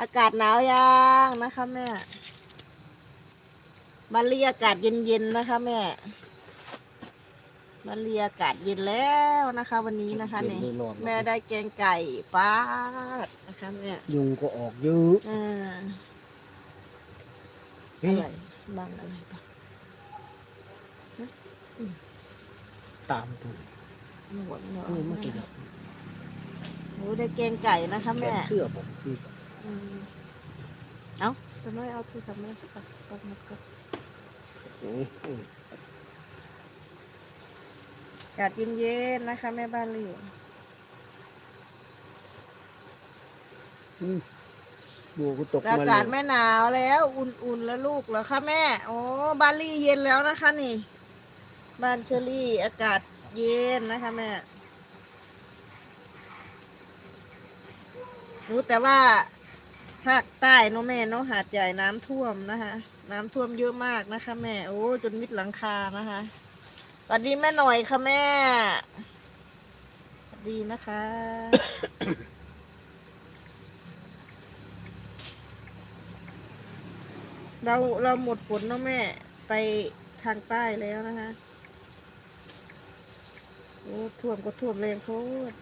อากาศหนาวยังนะคะแม่มาเรียอากาศเย็นๆนะคะแม่มาเรียอากาศเย็นแล้วนะคะ วันนี้นะคะเนี่ยเย็นเลยนอนแม่ได้แกงไก่ป้าดนะคะแม่ยุงก็ออกเยอะอ่าเฮ้ยอะไรบ้างอะไรบ้างตามตัวหมดเนาะเออมันจะแบบโอ้ได้แกงไก่นะคะแขแม่นเสื้อผมคืออืม เอ้าทำไมเอาโทรศัพท์มาก่อนก่อนก่อนโอ้โหอากาศเย็นๆนะคะแม่บ้านเหลียอืมดูก็ตกอามาเลกาศยไม่หนาวแล้วอุ่นๆแล้วลูกเหรอคะแม่ โอ้บ้านลี่เย็นแล้วนะคะนี่ บ้านเชอรี่ อากาศเย็นนะคะแม่ รู้แต่ว่า ภาคใต้เนอะแม่เนาะหาดใหญ่น้ำท่วมนะคะ น้ำท่วมเยอะมากนะคะ แม่โอ้จนมิดหลังคานะคะสวัสดีแม่หน่อยค่ะแม่สวัสดีนะคะเราเราหมดฝนเนาะแม่ ไปทางใต้แล้วนะคะ โอ้ท่วมก็ท่วมแรงโคตร